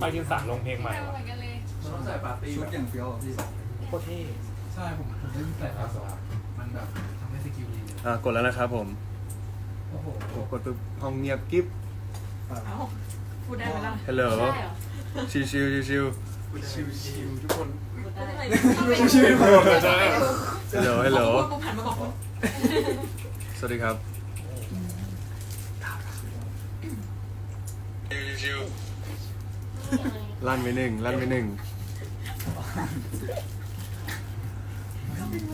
ปากินสามลงเพลงใหม่เหว่ะมือนกันเลยต้องใส่ปาร์ตี้ชุแบดบอย่างเฟี้ยวอะพี่โคตรเท่ใช่ผมผมเล่นใส่แล้วมันแบบทำให้สกิลดีเลยอะกดแล้วนะครับผมโอ้โหโอ้กดปุ๊บห้องเงียบกิ๊บเอ้าพูดได้ไหมล่ะฮัลโหลได้เหรอชิวชิวชิวชิวชิวชิวทุกคนพูดได้ชิวฮัลโหลฮัลโหลปุ๊บหันมาบอกคุณสวัสดีครับชิว ลั่นไปหนึ่งลั่นไปหนึ่ง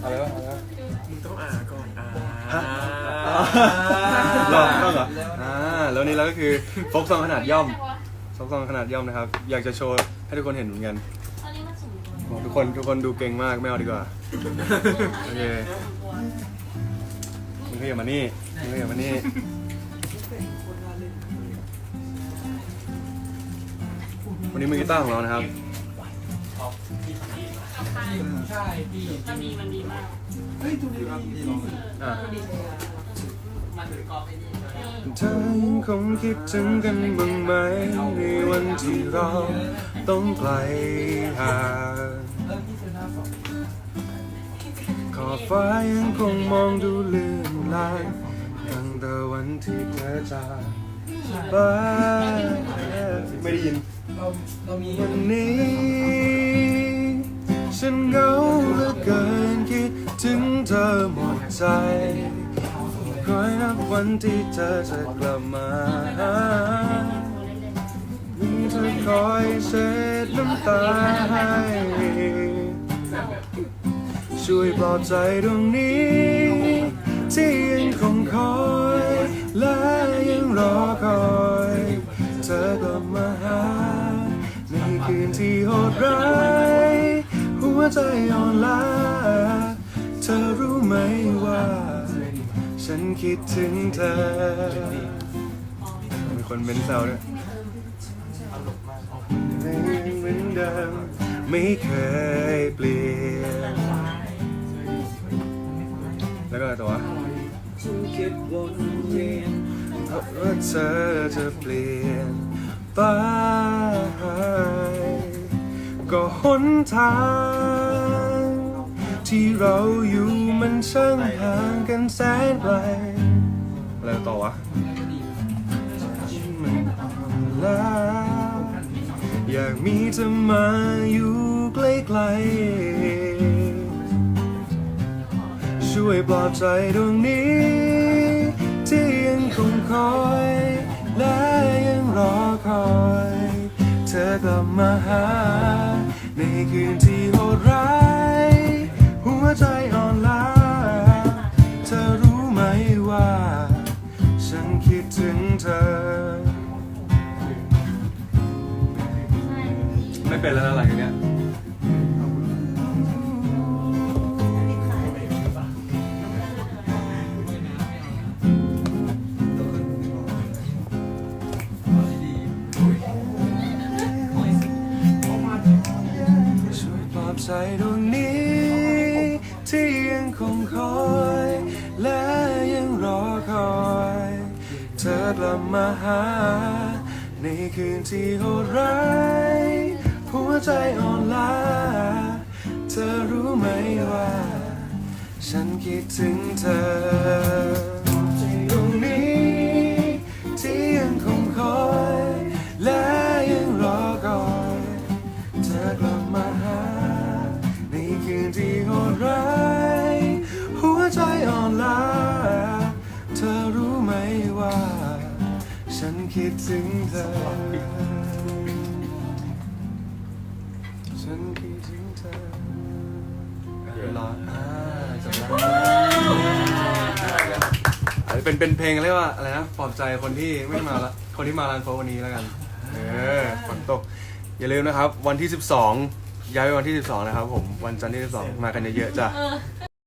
อะไรวะอะไรวะมึงต้องอ่าก่อนอ่าหลอกต้องเหรออ่าแล้วนี่เราก็คือโฟกซองขนาดย่อมโฟกซองขนาดย่อมนะครับ อยากจะโชว์ให้ทุกคนเห็นเหมือนกันตอนนี้มันสูงตัวบอกทุกคนทุกคนดูเก่งมากไม่เอาดีกว่าโอเคมึงขยับมานี่มึงขยับมานี่ วันนี้มือกีตาร์ของเรานะครับ ใช่พี่มันดีมันดีมากเฮ้ยตัวนี้พี่ลองอะมันถือกอล์ฟไอ้นี่เธอยังคงคิดถึงกันบ้างไหมในวันที่เราต้องไกลห่างเริ่มที่เซน่าสองขอบฟ้ายังคงมองดูเลื่อนลางตั้งแต่วันที่เธอจากไปไม่ได้ยิน วันนี้ ฉันเหงาเหลือเกินคิดถึงเธอหมดใจคอยนับวันที่เธอจะกลับมาหาเธอคอยเช็ดน้ำตาให้ช่วยปลอบใจตรงนี้ คืนที่โหดร้ายหัวใจอ่อนล้าเธอรู้ไหมว่า ฉันคิดถึงเธอ มีคนเป็นแซวด้วยไม่เหมือนเดิมไม่เคยเปลี่ยน แล้วก็อะไรต่อวะฉันคิดวนเวียนว่าเธอจะเปลี่ยน ไป ก็หนทาง ที่เราอยู่มันช่างห่างกันแสนไกลอะไรต่อวะมันอ่อนล้าอยากมีเธอมาอยู่ใกล้ๆช่วยปลอบใจดวงนี้ ที่ยังคงคอย และยังรอคอย เธอกลับมาหา ในคืนที่โหดร้าย หัวใจอ่อนล้า เธอรู้ไหมว่า ฉันคิดถึงเธอ ไม่เป็นแล้วนะหลังจากเนี้ ใจดวงนี้ ที่ยังคงคอย และยังรอคอย เธอกลับมาหา ในคืนที่โหดร้ายหัวใจอ่อนล้า เธอรู้ไหมว่า ฉันคิดถึงเธอ ว่า ฉันคิดถึงเธอ ฉันคิดถึงเธอเวลาอ่าจำได้อาจจะเป็นเป็นเพลงเรียกว่าอะไรนะปลอบใจคนที่ไม่มาละคนที่มาลานโฟวันนี้แล้วกัน เออฝนตก อย่าลืมนะครับ วันที่ 12 ย้ายไปวันที่ 12 นะครับผม วันจันทร์ที่ 12 มากันเยอะๆจ้ะ